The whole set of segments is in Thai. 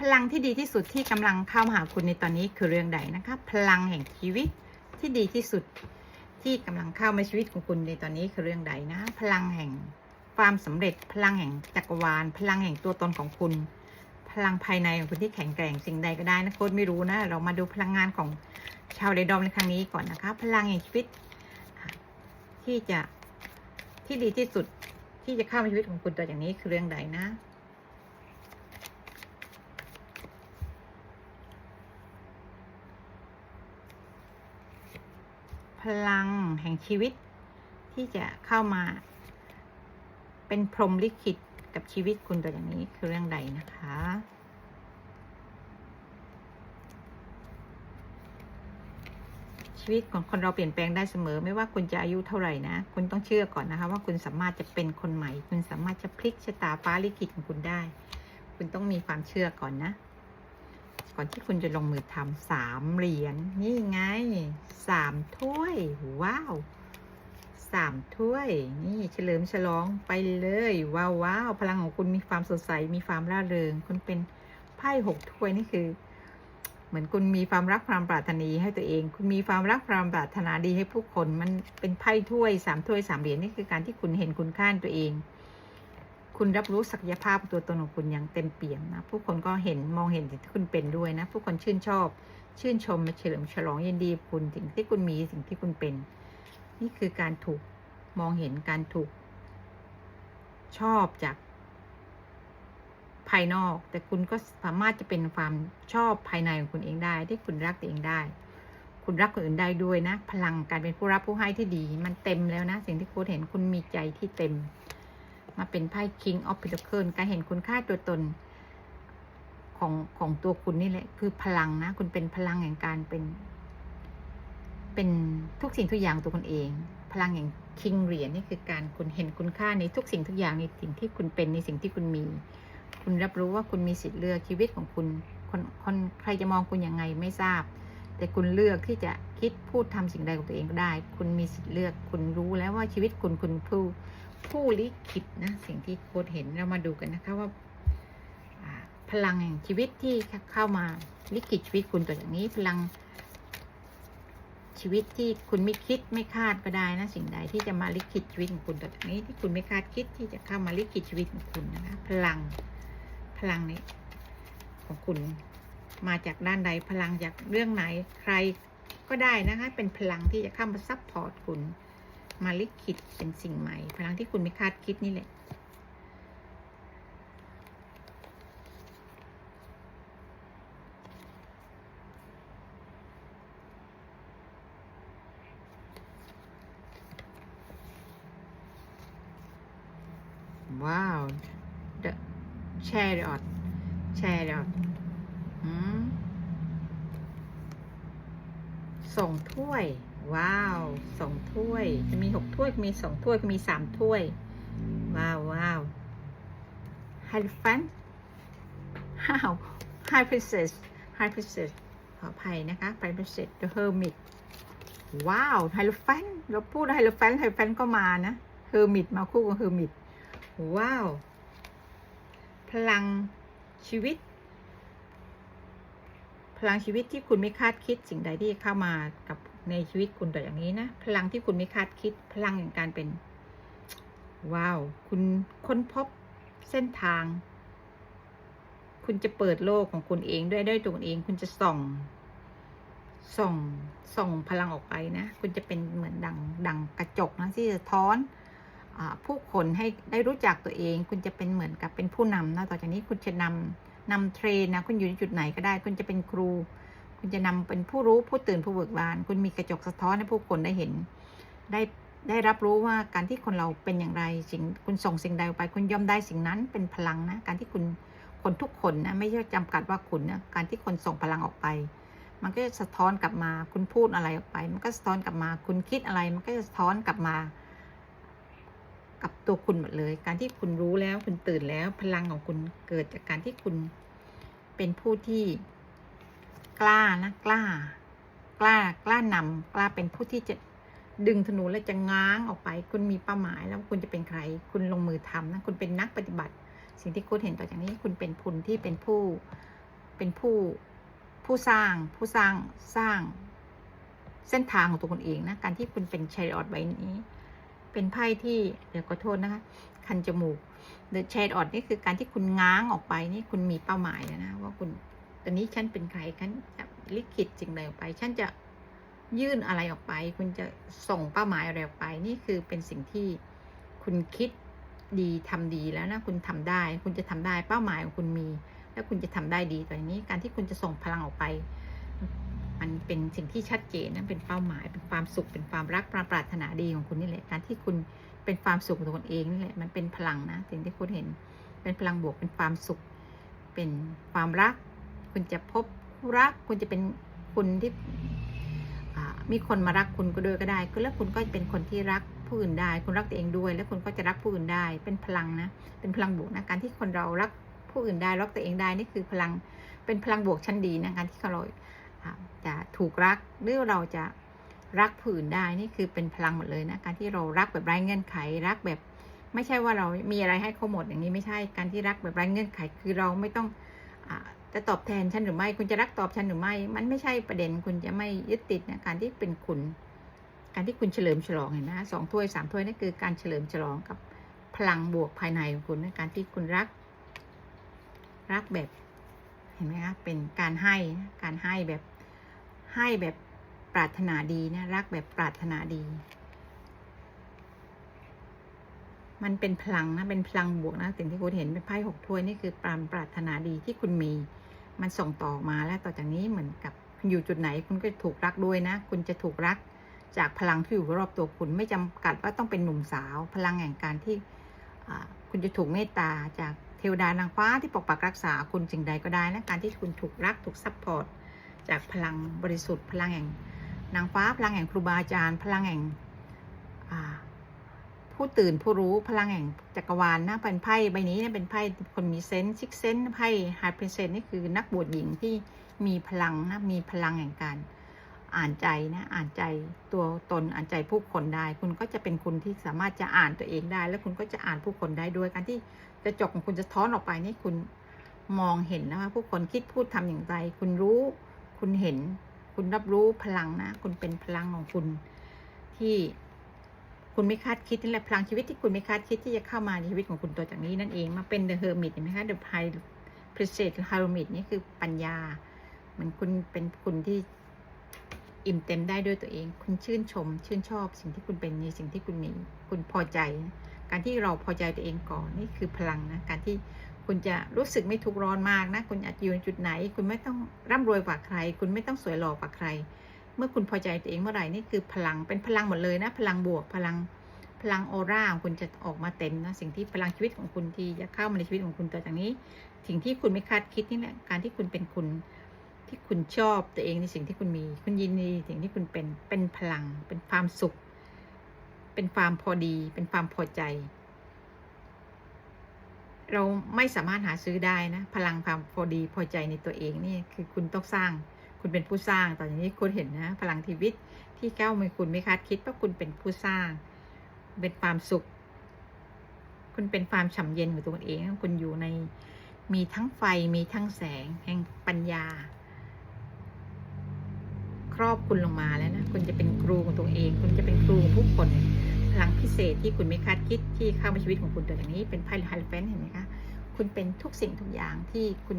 พลังที่ดีที่สุดที่กำลังเข้ามาหาคุณในตอนนี้คือเรื่องใดนะคะ พลังแห่งชีวิตที่ดีที่สุดที่กำลังเข้ามาชีวิตของคุณในตอนนี้คือเรื่องใดนะ พลังแห่งความสำเร็จ พลังแห่งจักรวาล พลังแห่งตัวตนของคุณ พลังภายในของคุณที่แข็งแกร่งสิ่งใดก็ได้นะโค้ดไม่รู้นะ เรามาดูพลังงานของชาวเรดอมในครั้งนี้ก่อนนะคะ พลังแห่งชีวิต ที่จะที่ดีที่สุดที่จะเข้ามาชีวิตของคุณตัวอย่างนี้คือเรื่องใดนะ ลังแห่งชีวิต ที่จะเข้ามา เป็นพรหมลิขิตกับชีวิตคุณตัวอย่างนี้คือเรื่องใดนะคะ ชีวิตของคนเราเปลี่ยนแปลงได้เสมอ ไม่ว่าคุณจะอายุเท่าไหร่นะ คุณต้องเชื่อก่อนนะคะ ว่าคุณสามารถจะเป็นคนใหม่ คุณสามารถจะพลิกชะตาฟ้าลิขิตของคุณได้ คุณต้องมีความเชื่อก่อนนะ ก่อนที่คุณจะลงมือทำสามเหรียญนี่ไงสามถ้วย ว้าวสามถ้วย นี่เฉลิมฉลองไปเลย ว้าวว้าวพลังของคุณมีความสดใสมีความร่าเริง คุณเป็นไพ่หกถ้วยนี่คือ เหมือนคุณมีความรักความปรารถนาดีให้ตัวเอง คุณมีความรักความปรารถนาดีให้ผู้คน มันเป็นไพ่ถ้วยสามถ้วยสามเหรียญนี่คือการที่คุณเห็นคุณค่าตัวเอง คุณรับรู้ศักยภาพตัวตนของคุณอย่างเต็มเปี่ยมนะ ผู้คนก็เห็นมองเห็นสิ่งที่คุณเป็นด้วยนะ ผู้คนชื่นชอบ ชื่นชมมาเฉลิมฉลองยินดีคุณสิ่งที่คุณมีสิ่งที่คุณเป็น นี่คือการถูกมองเห็นการถูก ชอบจากภายนอก แต่คุณก็สามารถจะเป็นความชอบภายในของคุณเองได้ ที่คุณรักตัวเองได้ คุณรักคนอื่นได้ด้วยนะ พลังการเป็นผู้รับผู้ให้ที่ดี มันเต็มแล้วนะ สิ่งที่คุณเห็นคุณมีใจที่เต็ม มาเป็นไพ่ King of Pentacles การเห็นคุณค่าตัวตนของของตัวคุณนี่แหละ คือพลังนะ คุณเป็นพลังแห่งการเป็น เป็นทุกสิ่งทุกอย่างตัวคุณเอง พลังแห่งคิงเหรียญนี่คือการคุณเห็นคุณค่าในทุกสิ่งทุกอย่างในสิ่งที่คุณเป็นในสิ่งที่คุณมี คุณรับรู้ว่าคุณมีสิทธิ์เลือกชีวิตของคุณคนคนใครจะมองคุณยังไงไม่ทราบ แต่คุณเลือกที่จะคิดพูดทำสิ่งใดของตัวเองก็ได้ คุณมีสิทธิ์เลือก คุณรู้แล้วว่าชีวิตคุณคุณผู้ ผู้ลิขิตนะสิ่งที่โค้ดเห็นเรามาดูกันนะคะว่าพลังแห่งชีวิตที่เข้ามาลิขิตชีวิตคุณตัวอย่างนี้พลังชีวิตที่คุณไม่คิดไม่คาดก็ได้นะสิ่งใดที่จะมาลิขิตชีวิตของคุณตัวอย่างนี้ที่คุณไม่คาดคิดที่จะเข้ามาลิขิตชีวิตของคุณนะคะพลังพลังนี้ของคุณมาจากด้านใดพลังจากเรื่องไหนใครก็ได้นะคะเป็นพลังที่จะเข้ามาซับพอร์ตคุณ มาลิขิตเป็นสิ่งใหม่ พลังที่คุณไม่คาดคิดนี่แหละ ว้าว The Chariot Chariot อืมส่งถ้วย ว้าวส่งถ้วย จะมีหกถ้วยมีสองถ้วยมีสามถ้วย ว้าวว้าวไฮฟันฮ้าวไฮ princess ไฮ princess ขออภัยนะคะไฮ princess the hermit ว้าวไฮฟันเราพูดไฮฟันไฮฟันก็มานะ hermit มาคู่กับ hermit ว้าว พลังชีวิต พลังชีวิตที่คุณไม่คาดคิดสิ่งใดที่เข้ามากับ ในชีวิตคุณแต่อย่างนี้นะ พลังที่คุณไม่คาดคิด พลังแห่งการเป็น ว้าว คุณค้นพบเส้นทาง คุณจะเปิดโลกของคุณเองด้วยด้วยตัวเอง คุณจะส่อง ส่อง ส่องพลังออกไปนะ คุณจะเป็นเหมือนดัง ดังกระจกนะที่จะท้อนผู้คนให้ได้รู้จักตัวเอง คุณจะเป็นเหมือนกับเป็นผู้นำนะ ต่อจากนี้คุณจะนำนำเทรนนะ คุณอยู่ในจุดไหนก็ได้ คุณจะเป็นครู คุณจะนำเป็นผู้รู้ผู้ตื่นผู้เบิกบาน คุณมีกระจกสะท้อนให้ผู้คนได้เห็น ได้ได้รับรู้ว่าการที่คนเราเป็นอย่างไรสิ่งคุณส่งสิ่งใดออกไป คุณย่อมได้สิ่งนั้นเป็นพลังนะ การที่คุณคนทุกคนนะไม่ใช่จำกัดว่าคุณนะการที่คนส่งพลังออกไป มันก็จะสะท้อนกลับมา คุณพูดอะไรออกไป มันก็สะท้อนกลับมา คุณคิดอะไร มันก็จะสะท้อนกลับมา กับตัวคุณหมดเลย การที่คุณรู้แล้วคุณตื่นแล้วพลังของคุณเกิดจากการที่คุณเป็นผู้ที่ กล้านะกล้า กล้ากล้านำกล้าเป็นผู้ที่จะดึงธนูและจะง้างออกไป คุณมีเป้าหมายแล้วคุณจะเป็นใคร คุณลงมือทำนะคุณเป็นนักปฏิบัติ สิ่งที่คุณเห็นต่อจากนี้คุณเป็นคุณที่เป็นผู้เป็นผู้ผู้สร้างผู้สร้างสร้างเส้นทางของตัวคุณเองนะการที่คุณเป็นชายออดใบนี้ เป็นไพ่ที่เดี๋ยวขอโทษนะคะคันจมูกเดอะชายออดนี่คือการที่คุณง้างออกไปนี่คุณมีเป้าหมายแล้วนะว่าคุณ ตอนนี้ฉันเป็นใครฉันจะลิขิตสิ่งใดออกไป ฉันจะยื่นอะไรออกไป คุณจะส่งเป้าหมายอะไรออกไป นี่คือเป็นสิ่งที่คุณคิดดีทำดีแล้วนะคุณทำได้ คุณจะทำได้เป้าหมายของคุณมี แล้วคุณจะทำได้ดีตอนี้ การที่คุณจะส่งพลังออกไป มันเป็นสิ่งที่ชัดเจนนะเป็นเป้าหมาย เป็นความสุข เป็นความรักความปรารถนาดีของคุณนี่แหละ การที่คุณเป็นความสุขของตัวเองนี่แหละ มันเป็นพลังนะ สิ่งที่คุณเห็น เป็นพลังบวก เป็นความสุข เป็นความรัก คุณจะพบรัก คุณจะเป็นคุณที่มีคนมารักคุณก็ด้วยก็ได้ก็แล้วคุณก็เป็นคนที่รักผู้อื่นได้ คุณรักตัวเองด้วย แล้วคุณก็จะรักผู้อื่นได้ เป็นพลังนะ เป็นพลังบวกนะ การที่คนเรารักผู้อื่นได้ รักตัวเองได้ นี่คือพลัง เป็นพลังบวกชั้นดีนะ การที่เราจะถูกรัก หรือเราจะรักผู้อื่นได้ นี่คือเป็นพลังหมดเลยนะ การที่เรารักแบบไร้เงื่อนไข รักแบบ ไม่ใช่ว่าเรามีอะไรให้เขาหมดอย่างนี้ไม่ใช่ การที่รักแบบไร้เงื่อนไข คือเราไม่ต้องอ จะตอบแทนฉันหรือไม่ คุณจะรักตอบฉันหรือไม่ มันไม่ใช่ประเด็นคุณจะไม่ยึดติดนะการที่เป็นคุณ การที่คุณเฉลิมฉลองเห็นนะสองถ้วยสามถ้วยนั่นคือการเฉลิมฉลองกับพลังบวกภายในของคุณนะการที่คุณรัก รักแบบ เห็นไหมคะเป็นการให้การให้แบบให้แบบปรารถนาดีนะรักแบบปรารถนาดี มันเป็นพลังนะ เป็นพลังบวกนะ สิ่งที่คุณเห็นเป็นไพ่หกถ้วยนี่คือความปรารถนาดีที่คุณมี มันส่งต่อมาแล้วต่อจากนี้เหมือนกับคุณอยู่จุดไหนคุณก็ถูกรักด้วยนะ คุณจะถูกรักจากพลังที่อยู่รอบตัวคุณไม่จำกัดว่าต้องเป็นหนุ่มสาว พลังแห่งการที่คุณจะถูกเมตตาจากเทวดานางฟ้าที่ปกปักรักษาคุณสิ่งใดก็ได้นะการที่คุณถูกรักถูกซัพพอร์ตจากพลังบริสุทธิ์ พลังแห่งนางฟ้าพลังแห่งครูบาอาจารย์ พลังแห่งอ่า ผู้ตื่นผู้รู้พลังแห่งจักรวาลนะเป็นไพ่ใบนี้เนี่ยเป็นไพ่คนมีเซนส์ซิกเซนไพ่ไฮเพรเซนนี่คือนักบวชหญิงที่มีพลังนะมีพลังแห่งการ อ่านใจนะอ่านใจตัวตนอ่านใจผู้คนได้ คุณก็จะเป็นคุณที่สามารถจะอ่านตัวเองได้ แล้วคุณก็จะอ่านผู้คนได้ด้วยการที่กระจกของคุณจะท้อนออกไปนี่คุณมองเห็นนะคะผู้คนคิดพูดทำอย่างไร คุณรู้คุณเห็น คุณรับรู้พลังนะ คุณเป็นพลังของคุณที่ คุณไม่คาดคิดนี่แหละพลังชีวิตที่คุณไม่คาดคิดที่จะเข้ามาในชีวิตของคุณตัวจากนี้นั่นเองมาเป็น The Hermit เห็นไหมคะ The High p r e s e d Hermit นี่คือปัญญาเหมือนคุณเป็นคุณที่อิ่มเต็มได้ด้วยตัวเอง คุณชื่นชม ชื่นชอบ สิ่งที่คุณเป็นในสิ่งที่คุณมี คุณพอใจ การที่เราพอใจตัวเองก่อนนี่คือพลังนะ การที่คุณจะรู้สึกไม่ทุกร้อนมากนะ คุณอาจจะอยู่ในจุดไหน คุณไม่ต้องร่ำรวยกว่าใคร คุณไม่ต้องสวยหล่อกว่าใคร เมื่อคุณพอใจตัวเองเมื่อไหร่นี่คือพลังเป็นพลังหมดเลยนะ พลังบวกพลังพลังออร่าของคุณจะออกมาเต็มนะสิ่งที่พลังชีวิตของคุณที่จะเข้ามาในชีวิตของคุณต่อจากนี้ สิ่งที่คุณไม่คาดคิดนี่แหละการที่คุณเป็นคุณที่คุณชอบตัวเองในสิ่งที่คุณมี คุณยินดีสิ่งที่คุณเป็นเป็นพลัง เป็นความสุข เป็นความพอดี เป็นความพอใจ เราไม่สามารถหาซื้อได้นะ พลังความพอดีพอใจในตัวเองนี่คือคุณต้องสร้าง คุณเป็นผู้สร้าง ตอนนี้คุณเห็นนะ พลังชีวิตที่แก้วมือคุณไม่คาดคิดว่าคุณเป็นผู้สร้าง เป็นความสุข คุณเป็นความฉ่ำเย็นของตัวคุณเอง คุณอยู่ในมีทั้งไฟมีทั้งแสง แห่งปัญญา ครอบคุณลงมาแล้วนะ คุณจะเป็นครูของตัวเอง คุณจะเป็นครูของผู้คนพลังพิเศษที่คุณไม่คาดคิดที่เข้ามาชีวิตของคุณตัวอย่างนี้ เป็นไพ่ไฮแฟนเห็นไหมคะ คุณเป็นทุกสิ่งทุกอย่างที่คุณ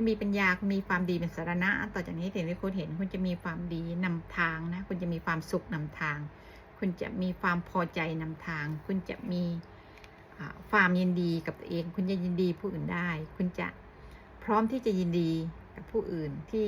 คุณมีปัญญาคุณมีความดีเป็นสาระต่อจากนี้สิ่งที่คุณเห็น คุณจะมีความดีนำทางนะ คุณจะมีความสุขนำทาง คุณจะมีความพอใจนำทาง คุณจะมีความยินดีกับตัวเอง คุณจะยินดีผู้อื่นได้ คุณจะพร้อมที่จะยินดีกับผู้อื่นที่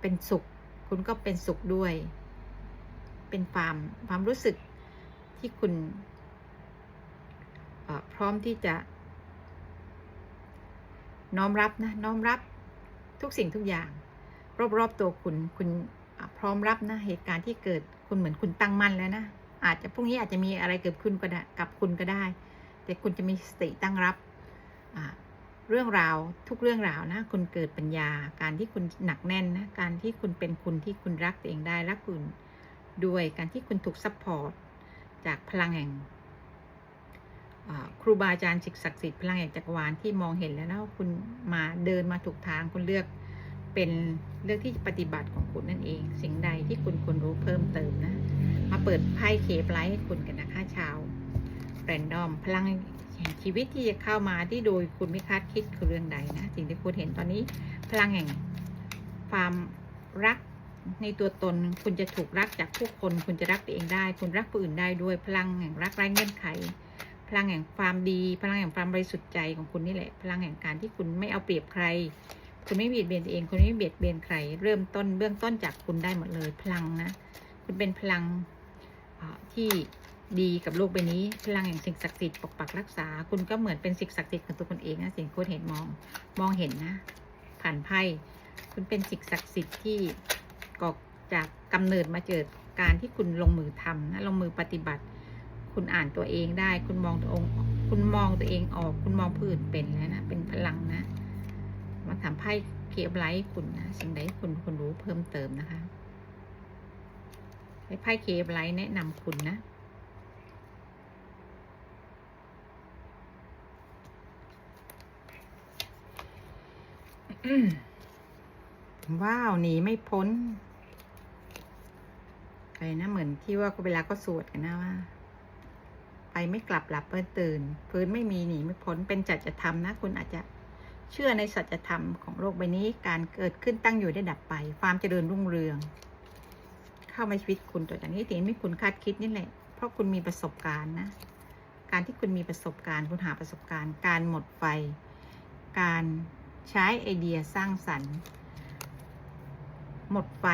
เป็นสุข คุณก็เป็นสุขด้วย เป็นความความรู้สึกที่คุณพร้อมที่จะ น้อมรับนะน้อมรับทุกสิ่งทุกอย่าง รอบๆตัวคุณคุณพร้อมรับนะเหตุการณ์ที่เกิดคุณเหมือนคุณตั้งมั่นแล้วนะอาจจะพรุ่งนี้อาจจะมีอะไรเกิดขึ้นก็ได้กับคุณก็ได้ แต่คุณจะมีสติตั้งรับเรื่องราวทุกเรื่องราวนะคุณเกิดปัญญา การที่คุณหนักแน่นนะการที่คุณเป็นคุณที่คุณรักตัวเองได้รักคุณด้วยการที่คุณถูกซัพพอร์ตจากพลังแห่ง ครูบาอาจารย์ศิกศักดิ์สิทธิ์พลังแห่งจักรวาลที่มองเห็นแล้วนะว่าคุณมาเดินมาถูกทางคุณเลือกเป็นเลือกที่ปฏิบัติของคุณนั่นเอง สิ่งใดที่คุณควรรู้เพิ่มเติมนะ มาเปิดไพ่เคปไลท์ให้คุณกันนะคะชาวแรนดอมพลังแห่งชีวิตที่จะเข้ามาที่โดยคุณไม่คาดคิดคือเรื่องใดนะสิ่งที่คุณเห็นตอนนี้ พลังแห่งความรักในตัวตนคุณจะถูกรักจากผู้คน คุณจะรักตัวเองได้ คุณรักผู้อื่นได้ด้วยพลังแห่งรักไร้เงื่อนไข ลังแห่งความดี พลังแห่งความบริสุทธิ์ใจของคุณนี่แหละ พลังแห่งการที่คุณไม่เอาเปรียบใคร คุณไม่เบียดเบียนตัวเองคุณไม่เบียดเบียนใคร เริ่มต้นเบื้องต้นจากคุณได้หมดเลย พลังนะ คุณเป็นพลังที่ดีกับโลกใบนี้ พลังแห่งสิ่งศักดิ์สิทธิ์ปกปักรักษา คุณก็เหมือนเป็นสิ่งศักดิ์สิทธิ์ของตัวคุณเองนะสิ่งคุณเห็นมอง มองเห็นนะ ผ่านไพ่คุณเป็นสิ่งศักดิ์สิทธิ์ที่กอกจากกำเนิดมาเกิดการที่คุณลงมือทำนะลงมือปฏิบัติ คุณอ่านตัวเองได้ คุณมองตัวองคุณมองตัวเองออก คุณมองผู้อื่นเป็นแล้วนะ เป็นพลังนะ มาถามไพ่เคปไลท์คุณนะสิ่งใดคุณคุณรู้เพิ่มเติมนะคะให้ไพ่เคปไลท์แนะนำคุณนะว้าวหนีไม่พ้นอะไรนะเหมือนที่ว่าเวลาก็สวดกันนะว่า ไปไม่กลับหลับเพิ่นตื่นพื้นไม่มีหนีไม่พ้นเป็นจัจธรรมนะ คุณอาจจะเชื่อในสัจธรรมของโลกใบนี้การเกิดขึ้นตั้งอยู่ได้ดับไป ความเจริญรุ่งเรือง เข้ามาชีวิตคุณตัวจากนี้ถึงไม่คุณคาดคิดนี่แหละ เพราะคุณมีประสบการณ์นะ การที่คุณมีประสบการณ์ คุณหาประสบการณ์ การหมดไฟ การใช้ไอเดียสร้างสรรค์ หมดไฟ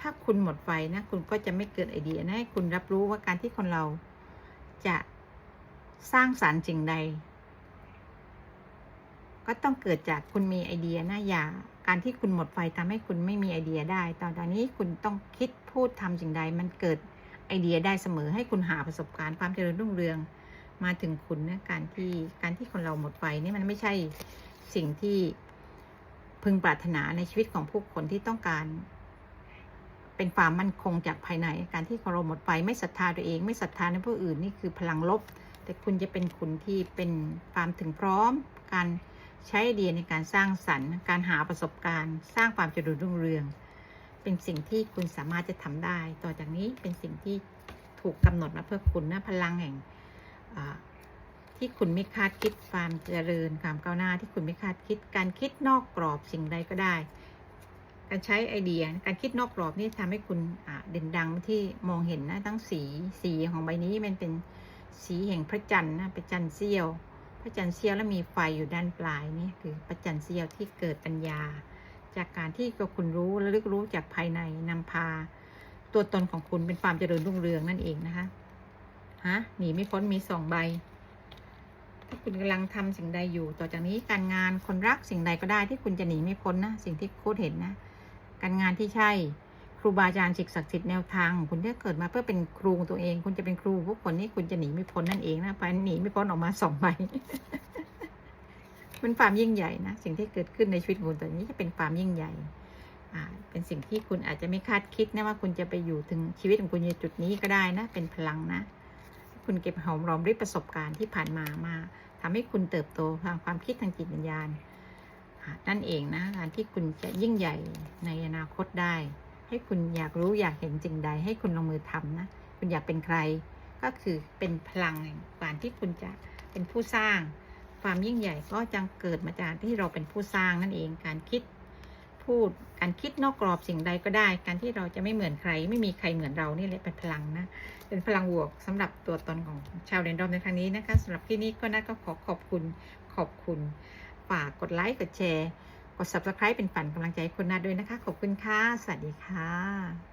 ถ้าคุณหมดไฟนะ คุณก็จะไม่เกิดไอเดียนะให้คุณรับรู้ว่าการที่คนเราจะสร้างสรรค์สิ่งใด ก็ต้องเกิดจากคุณมีไอเดียนะอย่าการที่คุณหมดไฟทำให้คุณไม่มีไอเดียได้ ตอนตอนนี้คุณต้องคิดพูดทำสิ่งใด มันเกิดไอเดียได้เสมอให้คุณหาประสบการณ์ความเจริญรุ่งเรืองมาถึงคุณนะการที่การที่คนเราหมดไฟนี่มันไม่ใช่สิ่งที่พึงปรารถนาในชีวิตของผู้คนที่ต้องการ เป็นความมั่นคงจากภายใน การที่เราหมดไฟไม่ศรัทธาตัวเอง ไม่ศรัทธาในผู้อื่นนี่คือพลังลบ แต่คุณจะเป็นคุณที่เป็นความถึงพร้อม การใช้ไอเดียในการสร้างสรรค์ การหาประสบการณ์ สร้างความเจริญรุ่งเรือง เป็นสิ่งที่คุณสามารถจะทำได้ ต่อจากนี้เป็นสิ่งที่ถูกกำหนดมาเพื่อคุณนะพลังแห่งที่คุณไม่คาดคิดความเจริญความก้าวหน้าที่คุณไม่คาดคิดการคิดนอกกรอบสิ่งใดก็ได้ การใช้ไอเดีย การคิดนอกกรอบนี่ทำให้คุณเด่นดังที่มองเห็นนะทั้งสีสีของใบนี้มันเป็นสีแห่งพระจันทร์นะพระจันทร์เสี้ยว พระจันทร์เสี้ยวแล้วมีไฟอยู่ด้านปลายนี่คือพระจันทร์เสี้ยวที่เกิดปัญญา จากการที่ตัวคุณรู้และลึกรู้จากภายในนำพา ตัวตนของคุณเป็นความเจริญรุ่งเรืองนั่นเองนะคะฮะหนีไม่พ้นมีสองใบถ้าคุณกำลังทำสิ่งใดอยู่ ต่อจากนี้การงานคนรักสิ่งใดก็ได้ที่คุณจะหนีไม่พ้นนะสิ่งที่โค้ดเห็นนะ การงานที่ใช่ ครูบาอาจารย์ศิกศักดิ์สิทธิ์แนวทางของคุณที่เกิดมาเพื่อเป็นครูของตัวเอง คุณจะเป็นครูพวกคนนี้คุณจะหนีไม่พ้นนั่นเองนะเพราะฉะนั้นหนีไม่พ้นออกมาสองใบเป็นความยิ่งใหญ่นะสิ่งที่เกิดขึ้นในชีวิตคุณตอนนี้จะเป็นความยิ่งใหญ่อเป็นสิ่งที่คุณอาจจะไม่คาดคิดนะว่าคุณจะไปอยู่ถึงชีวิตของคุณในจุดนี้ก็ได้นะ เป็นพลังนะ คุณเก็บหอมรอมริบประสบการณ์ที่ผ่านมามาทำให้คุณเติบโตทางความคิดทางจิตวิญญาณ นั่นเองนะการที่คุณจะยิ่งใหญ่ในอนาคตได้ ให้คุณอยากรู้อยากเห็นสิ่งใด ให้คุณลงมือทำนะคุณอยากเป็นใคร ก็คือเป็นพลังแห่งการที่คุณจะเป็นผู้สร้าง ความยิ่งใหญ่ก็จังเกิดมาจากที่เราเป็นผู้สร้างนั่นเองการคิดพูดการคิดนอกกรอบสิ่งใดก็ได้ การที่เราจะไม่เหมือนใคร ไม่มีใครเหมือนเรานี่แหละเป็นพลังนะ เป็นพลังบวกสำหรับตัวตนของชาวเรนดอมในครั้งนี้นะคะสำหรับที่นี้ก็น่าก็ขอขอบคุณขอบคุณ ฝากกดไลค์กดแชร์ กด subscribe เป็นฝันกำลังใจคุณนาด้วยนะคะ ขอบคุณค่ะ สวัสดีค่ะ